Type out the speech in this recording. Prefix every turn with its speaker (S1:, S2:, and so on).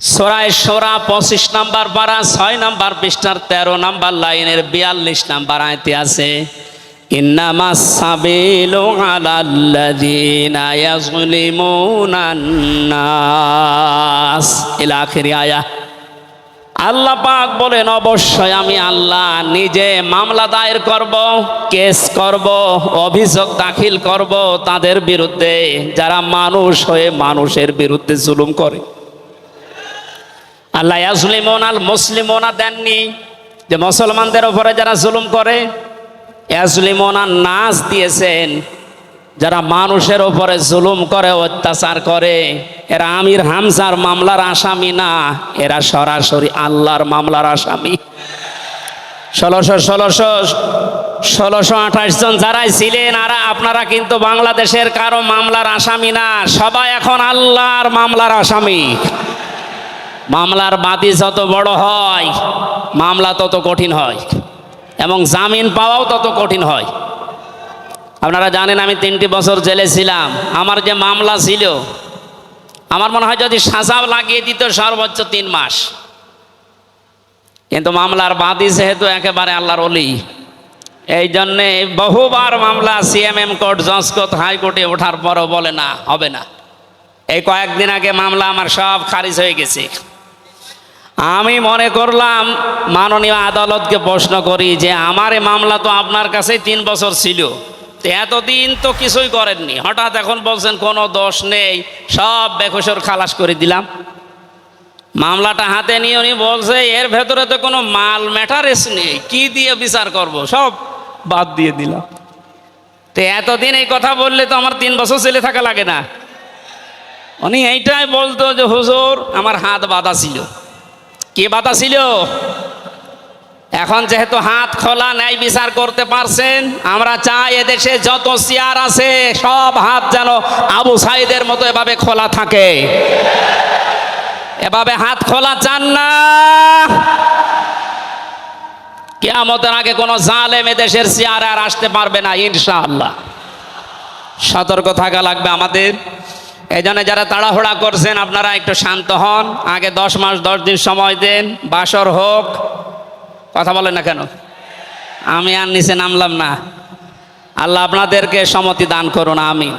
S1: সোরায় সোরা, পঁচিশ নাম্বার পারা ছয় নাম্বার পৃষ্ঠার তেরো নাম্বার লাইনের বিয়াল্লিশ নাম্বার আয়তে আছে ইয়াযলিমুনান নাস। ইলা আখিরি আয়া। আল্লাহ পাক বলেন, অবশ্যই আমি আল্লাহ নিজে মামলা দায়ের করব, কেস করব, অভিযোগ দাখিল করব তাদের বিরুদ্ধে, যারা মানুষ হয়ে মানুষের বিরুদ্ধে জুলুম করে। আল্লাহ ইয়াজলিমন আল মুসলিমনা দেননি। যে মুসলমানদের ওপরে যারা জুলুম করে ইয়াজলিমনা নাচ দিয়েছেন। যারা মানুষের ওপরে জুলুম করে, অত্যাচার করে, এরা আমির হামজার মামলার আসামি না, এরা সরাসরি আল্লাহর মামলার আসামি। ষোলোশো ষোলোশো ষোলোশো আঠাশ জন যারাই ছিলেন, আর আপনারা কিন্তু বাংলাদেশের কারও মামলার আসামি না, সবাই এখন আল্লাহর মামলার আসামি। মামলার বাদী যত বড় হয়, মামলা তত কঠিন হয়, এবং জামিন পাওয়াও তত কঠিন হয়। আপনারা জানেন আমি তিনটি বছর জেলে ছিলাম। আমার যে মামলা ছিল, আমার মনে হয় যদি সাজাও লাগিয়ে দিত সর্বোচ্চ তিন মাস। কিন্তু মামলার বাদী যেহেতু একেবারে আল্লাহর অলি এই জন্যে বহুবার মামলা সিএমএম কোর্ট জজ কোর্ট হাইকোর্টে ওঠার পরও বলে না, হবে না। এই কয়েকদিন আগে মামলা আমার সব খারিজ হয়ে গেছে। আমি মনে করলাম মাননীয় আদালতকে প্রশ্ন করি যে আমার মামলা তো আপনার কাছেই তিন বছর ছিল। এতদিন তো কিছুই করেননি। হঠাৎ এখন বলছেন কোনো দোষ নেই, সব বেকসর খালাস করে দিলাম। মামলাটা হাতে নিয়ে উনি বলছে, এর ভেতরে তো কোনো মাল ম্যাটারেস নেই, কি দিয়ে বিচার করব? সব বাদ দিয়ে দিলাম। তো এতদিন এই কথা বললে তো আমার তিন বছর ছেলে থাকা লাগে না। উনি এইটাই বলতো যে, হুজুর, আমার হাত বাঁধা ছিল। কে বাধা ছিল? এখন যেহেতু হাত খোলা ন্যায় বিচার করতে পারছেন, আমরা চাই এদেশে যত চেয়ার আছে, সব হাত যেন আবু সাইদের মতো এভাবে খোলা থাকে। এভাবে হাত খোলা চান না। কেয়ামতের আগে কোনো জালেম এদেশের চেয়ারে আর আসতে পারবে না, ইনশাআল্লাহ। সতর্ক থাকা লাগবে আমাদের। এই জন্য যারা তাড়াহুড়া করছেন, আপনারা একটু শান্ত হন। আগে দশ মাস, দশ দিন সময় দেন। বাসর হোক। কথা বলেন না কেন? আমি আর নিচে নামলাম না। আল্লাহ আপনাদেরকে সমতি দান করুন আমি